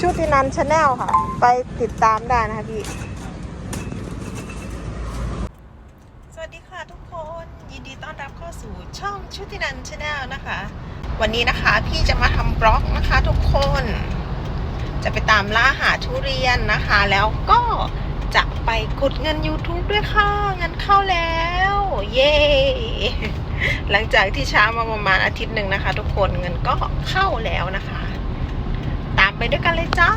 ชุตินันชาแนลค่ะ ไปติดตามได้นะคะพี่ สวัสดีค่ะทุกคน ยินดีต้อนรับเข้าสู่ช่องชุตินันชาแนลนะคะ วันนี้นะคะพี่จะมาทำบล็อกนะคะทุกคน จะไปตามล่าหาทุเรียนนะคะ แล้วก็จะไปกดเงิน YouTube ด้วยค่ะเงินเข้าแล้ว เย้หลังจากที่ช้ามาประมาณอาทิตย์หนึ่งนะคะ ทุกคนเงินก็เข้าแล้วนะคะ ด้วยกันเลยจ้า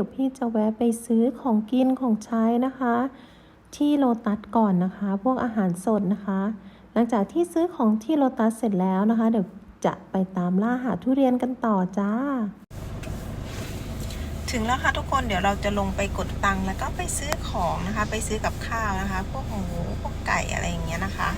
ดี๋ยวพี่จะแวะไปซื้อของกินของใช้นะคะ ที่โลตัสก่อนนะคะ พวกอาหารสดนะคะ หลังจากที่ซื้อของที่โลตัสเสร็จแล้วนะคะ เดี๋ยวจะไปตามล่าหาทุเรียนกันต่อจ้า ถึงแล้วค่ะทุกคนเดี๋ยวเราจะลงไปกดตังค์แล้วก็ไปซื้อของนะคะ ไปซื้อกับข้าวนะคะ พวกหมูพวกไก่อะไรอย่างเงี้ยนะคะ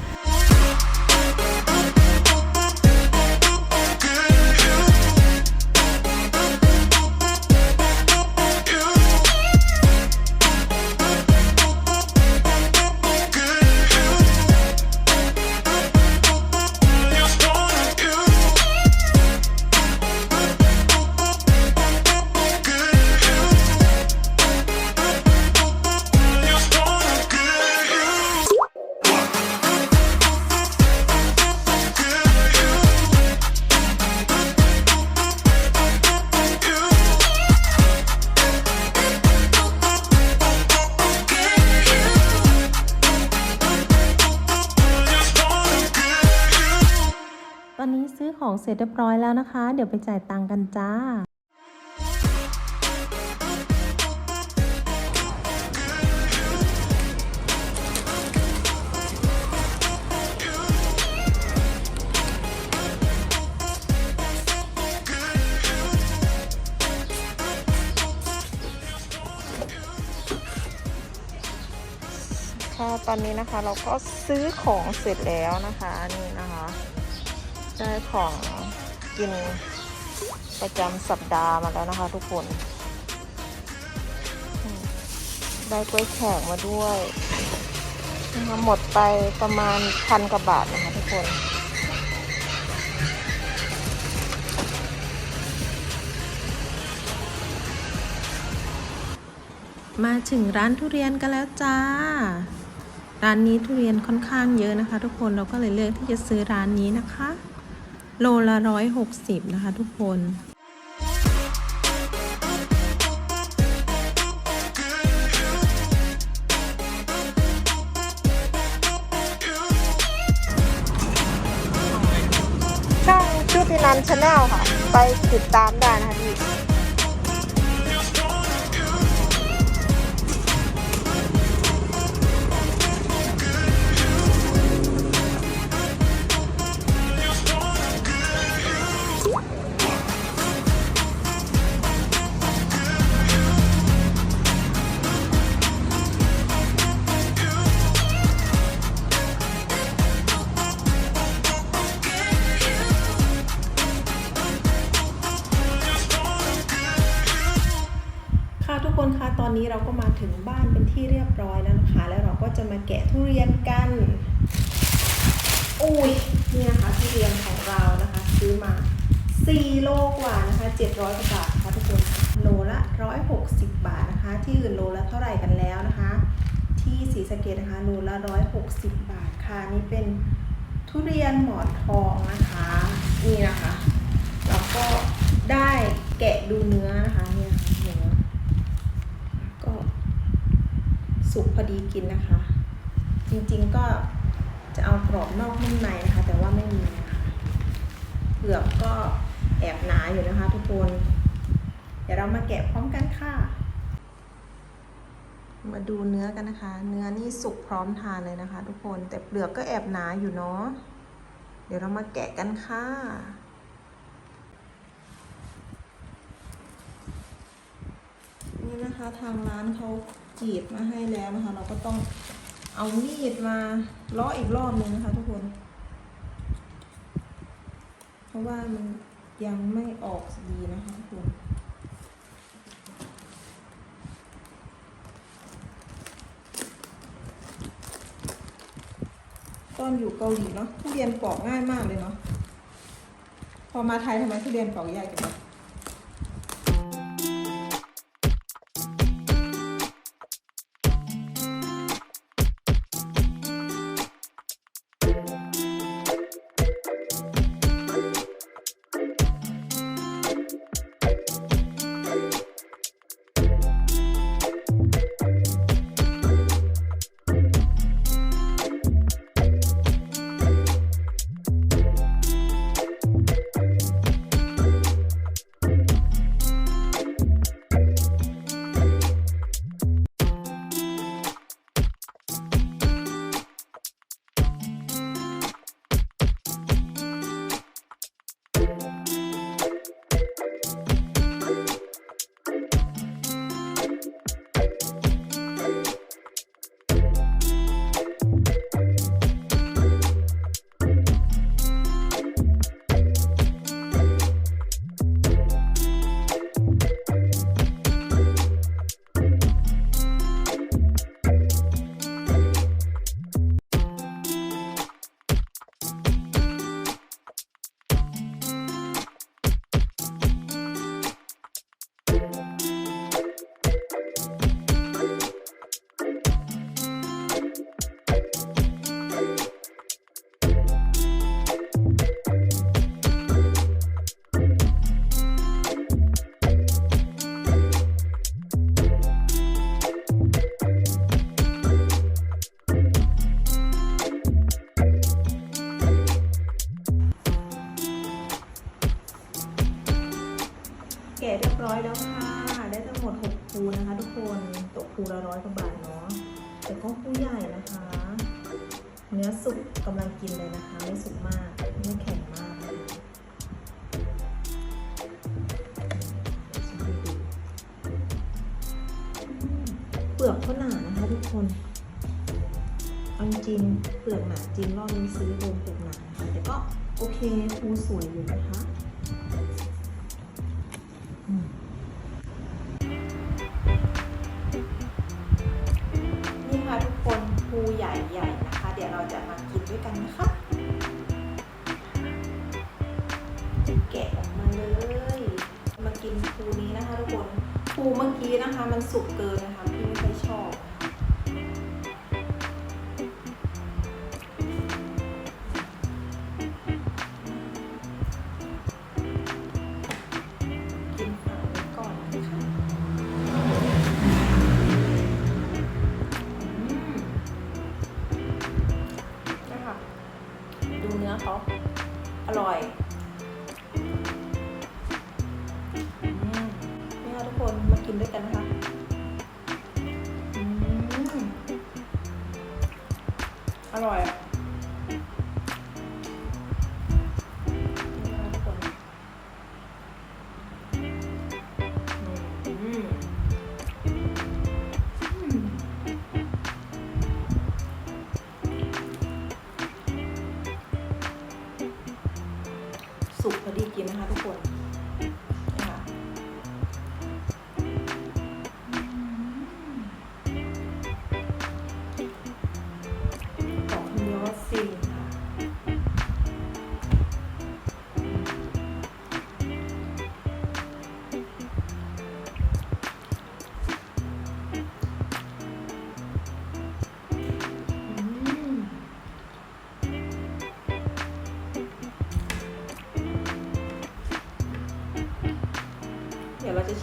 ตอนนี้ซื้อของเสร็จเรียบร้อยแล้วนะคะ เดี๋ยวไปจ่ายตังค์กันจ้าค่ะตอนนี้นะคะเราก็ซื้อของเสร็จแล้วนะคะนี่นะคะ ได้ของกินประจำสัปดาห์มาแล้วนะคะทุกคน ได้กล้วยแขกมาด้วยนะคะหมดไปประมาณพันกว่าบาทนะคะทุกคนมาถึงร้านทุเรียนกันแล้วจ้า ร้านนี้ทุเรียนค่อนข้างเยอะนะคะ ทุกคนเราก็เลยเลือกที่จะซื้อร้านนี้นะคะ โลละร้อยหกสิบนะคะทุกคนช่องชุตินันชาแนลค่ะ ไปติดตามได้นะคะพี่ค่ะ อนนี้เราก็มาถึงบ้านเป็นที่เรียบร้อยแล้วนะคะ แล้วเราก็จะมาแกะทุเรียนกันอุ้ยนี่นะคะทุเรียนของเรานะคะ ซื้อมา 4 โลกว่านะคะ 700กว่าบาทนะคะทุกคนโลละ 160 บาทนะคะ ที่อื่นโลละเท่าไหร่กันแล้วนะคะ ที่ศรีสเกดนะคะโลละ 160 บาทค่ะนี่เป็นทุเรียนหมอนทองนะคะนี่นะคะแล้วก็ได้แกะดูเนื้อนะคะเนี่ยค่ะเนื้อก็ สุกพอดีกินนะคะ จริงๆก็จะเอากรอบนอกนุ่มในนะคะ แต่ว่าไม่มีนะคะเปลือกก็แอบหนาอยู่นะคะ ทุกคน เดี๋ยวเรามาแกะพร้อมกันค่ะ มาดูเนื้อกันนะคะ เนื้อนี่สุกพร้อมทานเลยนะคะ ทุกคนแต่เปลือกก็แอบหนาอยู่เนาะเดี๋ยวเรามาแกะกันค่ะนี่นะคะทางร้านเขา กรีดมาให้แล้วนะคะ เราก็ต้องเอามีดมาเลาะอีกรอบนึงนะคะทุกคน เพราะว่ามันยังไม่ออกดีนะคะทุกคนตอนอยู่เกาหลีเนาะทุเรียนปอกง่ายมากเลยเนาะพอมาไทยทำไมทุเรียนปอกยากจัง สุกกำลังกินเลยนะคะ ไม่สุกมาก ไม่แข็งมากเปลือกเขาหนานะคะทุกคนเอาจริงเปลือกหนาจริงรอบนี้ซื้อโดนเปลือกหนาแต่ก็โอเคฟูสวยอยู่นะคะ เมื่อกี้นะคะ มันสุกเกินนะคะ กินด้วยกันนะคะอืมอร่อยอะ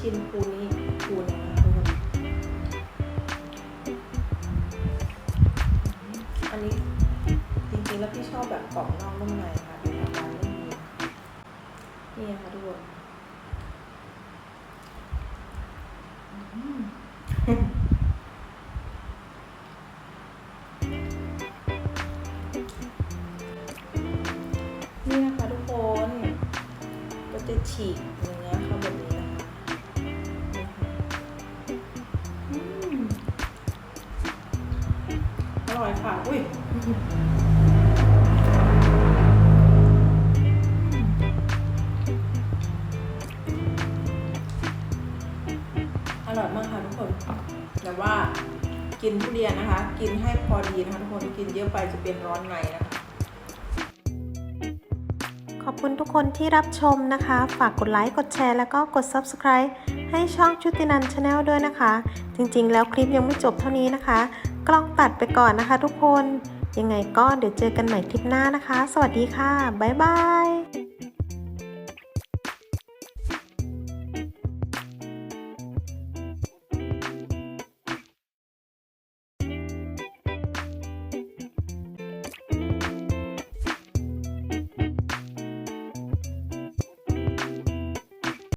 เดี๋ยวเราจะชิมปูนี้ปูนึงนะทุกคนอันนี้จริงๆแล้วพี่ชอบแบบกรอบนอกนุ่มในค่ะแต่ทางร้านไม่มีนี่ค่ะทุกคนนี่นะคะทุกคน ก็จะฉีกเนื้อเข้าแบบนี้นะคะนี่ ค่ะ อุ้ยอร่อยมากค่ะทุกคน แต่ว่ากินทุเรียนนะคะ กินให้พอดีนะคะทุกคน กินเยอะไปจะเป็นร้อนในนะคะขอบคุณทุกคนที่รับชมนะคะ ฝากกดไลค์ กดแชร์ แล้วก็กด Subscribe ให้ช่องชุตินันชาแนลด้วยนะคะ จริงๆ แล้วคลิปยังไม่จบเท่านี้นะคะ กล้องตัดไปก่อนนะคะทุกคน ยังไงก็เดี๋ยวเจอกันใหม่คลิปหน้านะคะ สวัสดีค่ะ บ๊ายบาย